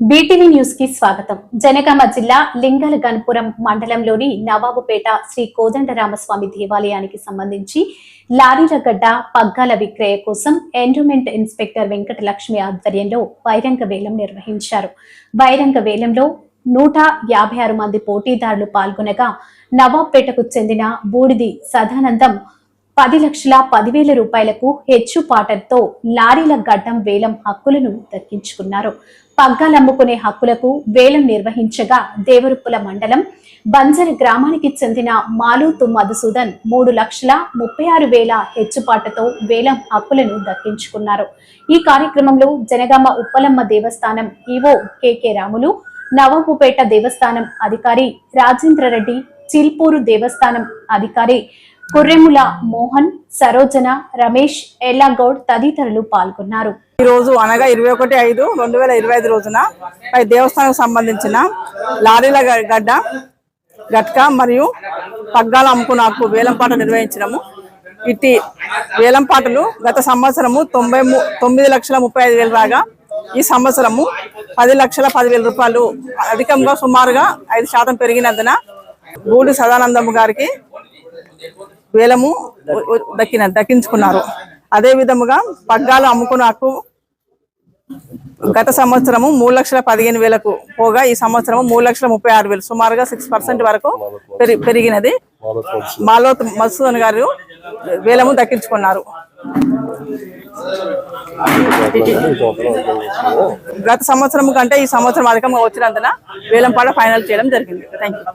BTV న్యూస్కి స్వాగతం. జనగామ జిల్లా లింగల గన్పురం మండలంలోని నవాబుపేట శ్రీ కోదండరామస్వామి దేవాలయానికి సంబంధించి లారీల గడ్డ పగ్గాల విక్రయ కోసం ఎండోమెంట్ ఇన్స్పెక్టర్ వెంకటలక్ష్మి ఆధ్వర్యంలో బహిరంగ వేలం నిర్వహించారు. బహిరంగ వేలంలో నూట యాభై ఆరు మంది పోటీదారులు పాల్గొనగా నవాబ్పేటకు చెందిన బూడిది సదానందం పది లక్షల పదివేల రూపాయలకు హెచ్చు పాటంతో లారీల గడ్డం వేలం హక్కులను దక్కించుకున్నారు. పగ్గాలమ్ముకునే హక్కులకు వేలం నిర్వహించగా దేవరుప్పుల మండలం బంజరి గ్రామానికి చెందిన మాలూతు మధుసూదన్ మూడు లక్షల ముప్పై ఆరు వేల హెచ్చుపాటతో వేలం హక్కులను దక్కించుకున్నారు. ఈ కార్యక్రమంలో జనగామ ఉప్పలమ్మ దేవస్థానం ఈవో కెకే రాములు నవాబుపేట దేవస్థానం అధికారి రాజేంద్రరెడ్డి చిల్పూరు దేవస్థానం అధికారి కుర్రెముల మోహన్ సరోజన రమేష్ ఎల్లాగౌడ్ తదితరులు పాల్గొన్నారు. ఈ రోజు అనగా ఇరవై ఒకటి ఐదు రెండు వేల ఇరవై ఐదు రోజున పై దేవస్థానం సంబంధించిన లారీల గడ్డ గట్క మరియు పగ్గాల అమ్ముకున్న వేలంపాట నిర్వహించడము ఇట్టి వేలంపాటలు గత సంవత్సరము తొంభై ము- తొమ్మిది లక్షల ముప్పై ఐదు వేలు రాగా ఈ సంవత్సరము పది లక్షల పదివేల రూపాయలు అధికంగా సుమారుగా ఐదు శాతం పెరిగినందున గూడి సదానందం గారికి వేలము దక్కిన దక్కించుకున్నారు. అదే విధముగా పగ్గాలు అమ్ముకున్నకు గత సంవత్సరము మూడు లక్షల పదిహేను వేలకు పోగా ఈ సంవత్సరం మూడు లక్షల ముప్పై ఆరు వేలు సుమారుగా సిక్స్ పర్సెంట్ వరకు పెరిగినది. మాలోత్ మధుసూదన్ గారు వేలము దక్కించుకున్నారు. గత సంవత్సరం కంటే ఈ సంవత్సరం అధికంగా వచ్చినందున వేలం పాట ఫైనల్ చేయడం జరిగింది. Thank you